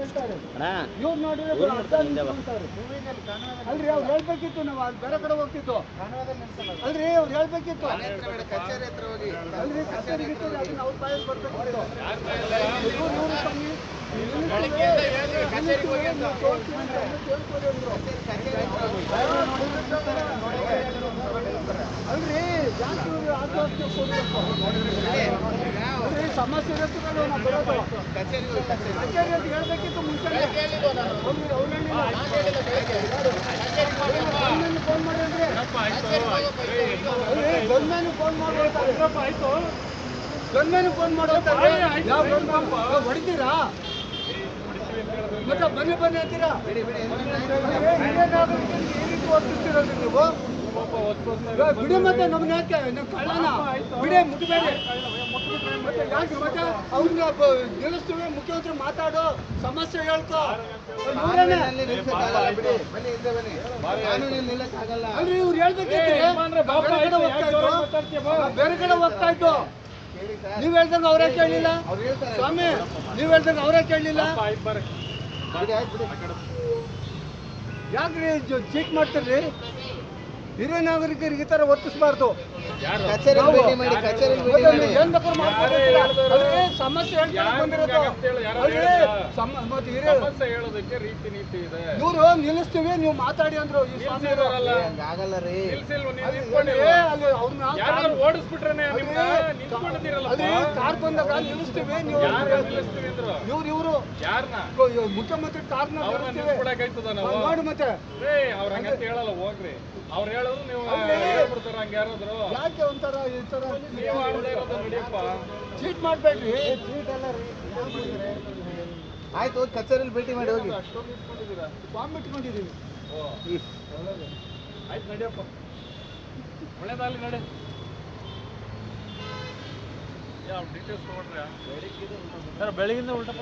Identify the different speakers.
Speaker 1: ಹೇಳ್ತಾರೆ. ಇವ್ರು ನೋಡಿದ್ರೆ. ಅಲ್ರಿ ಅವ್ರು ಹೇಳ್ಬೇಕಿತ್ತು ನಾವು ಅಲ್ಲಿ ಬೇರೆ ಕಡೆ ಹೋಗ್ತಿತ್ತು. ಅಲ್ರಿ ಅವ್ರು ಹೇಳ್ಬೇಕಿತ್ತು. ಅಲ್ರಿ ಕಚೇರಿಗಿತ್ತು ಅದನ್ನ ಅವ್ರ ಬಾಯಲ್ಲಿ ಬರ್ಬೇಕಿತ್ತು. ಅಲ್ರಿ ಜಾಸ್ತಿ ಆತ್ಮಹತ್ಯೆ ಕೊಡ್ಬೇಕು? ಸಮಸ್ಯೆ ಇರುತ್ತಲ್ಲ ನಾವು ಬರೋದು. ಕಚೇರಿ ಅಂತ ಹೇಳ್ಬೇಕಿತ್ತು ಮುಂಚೆನೆ. ಗನ್ಮ್ಯಾನ್ಗೆ ಫೋನ್ ಮಾಡಿ ಅಂದ್ರೆ. ಗನ್ಮ್ಯಾನ್ಗೆ ಫೋನ್ ಮಾಡ್ತಾರೆ ಗನ್ಮ್ಯಾನ್ಗೆ ಫೋನ್ ಗನ್ಮ್ಯಾನ್? ಯಾವ ಹೊಡಿತೀರಾ? ಮತ್ತೆ ಬನ್ನಿ ಬನ್ನಿ ಅಂತೀರಾ? ಏನಾದ್ರು ವರ್ತಿಸ್ತೀರಲ್ರಿ ನೀವು? ಬಿಡಿ ಮತ್ತೆ ನಮ್ಗೆ ಯಾಕೆ? ನಾವು ಕಳ್ಳನ ಬಿಡಿ ಮುಟ್ಬೇಡಿ ಮತ್ತೆ ಯಾಕೆ ಮತ್ತೆ ಅವ್ರನ್ನ ಬ- ನಿಲ್ಲಿಸ್ತೀವಿ ಮುಖ್ಯಮಂತ್ರಿ ಮಾತಾಡು ಸಮಸ್ಯೆ ಹೇಳ್ಕೊ. ಅಲ್ರಿ ಇವ್ರು ಹೇಳ್ಬೇಕಿತ್ತು ಬೇರೆ ಕಡೆ ಹೋಗ್ತಾ ಇದ್ದು. ನೀವ್ ಹೇಳ್ದಂಗ ಅವರೇ ಕೇಳಲಿಲ್ಲ? ಸ್ವಾಮಿ ನೀವ್ ಹೇಳ್ದಂಗ ಅವರೇ ಕೇಳಲಿಲ್ಲ? ಯಾಕ್ರಿ ಚೀಟ್ ಮಾಡ್ತೀರಿ ಹಿರಿಯ ನಾಗರಿಕರಿಗೆ ಈ ತರ ವರ್ತಿಸಬಾರ್ದು ಸಮಸ್ಯೆ ಇವ್ರು ನಿಲ್ಲಿಸ್ತೀವಿ ನೀವು ಮಾತಾಡಿ ಅಂದ್ರು ಈ ಸ್ವಾಮಿಯವರು.
Speaker 2: ಆಗಲ್ಲ ರೀ.
Speaker 1: ಅಲ್ಲಿ ಅವ್ರನ್ನ
Speaker 3: ಯಾರಾದ್ರು
Speaker 1: ಕಾರ್ ಬಂದಾಗ ನಿಲ್ಲಿಸ್ತೀವಿ ನೀವು
Speaker 3: ಯಾರು ನಿಲ್ಲಿಸ್ತೀವಿ ಅಂದ್ರು?
Speaker 1: ಇವ್ರು ಇವರು. ಮುಖ್ಯಮಂತ್ರಿ ಕಾರ್ನ ನೋಡಿ ಮತ್ತೆ.
Speaker 3: ಏ ಅವ್ರ ಹಂಗಂತ ಹೇಳಲ್ಲ ಹೋಗ್ರಿ. ಅವ್ರು ಹೇಳಿದ್ರು ನೀವು
Speaker 1: ಅಲ್ಲೇ.
Speaker 3: ಹೇಳ್ಬಿಡ್ತಾರ ಹಂಗ ಯಾರಾದ್ರು.
Speaker 1: ಯಾಕೆ ಒಂಥರ ಈ ತರ
Speaker 3: ನಡಿಯಪ್ಪ.
Speaker 1: ಚೀಟ್ ಮಾಡ್ಬೇಡ್ರಿ.
Speaker 2: ಆಯ್ತು ಹೋಗಿ ಕಚೇರಿಯಲ್ಲಿ ಭೇಟಿ ಮಾಡಿ ಹೋಗಿ.
Speaker 3: ಅಷ್ಟೊಂದು ಆಯ್ತು ನಡಿಯಪ್ಪ. ಒಳ್ಳೇದಾಗ್ಲಿ ನಡೆ. ಯಾವ ಡೀಟೇಲ್ಸ್ ಸರ್ ಬೆಳಗಿಂದ ಉಲ್ಟಾ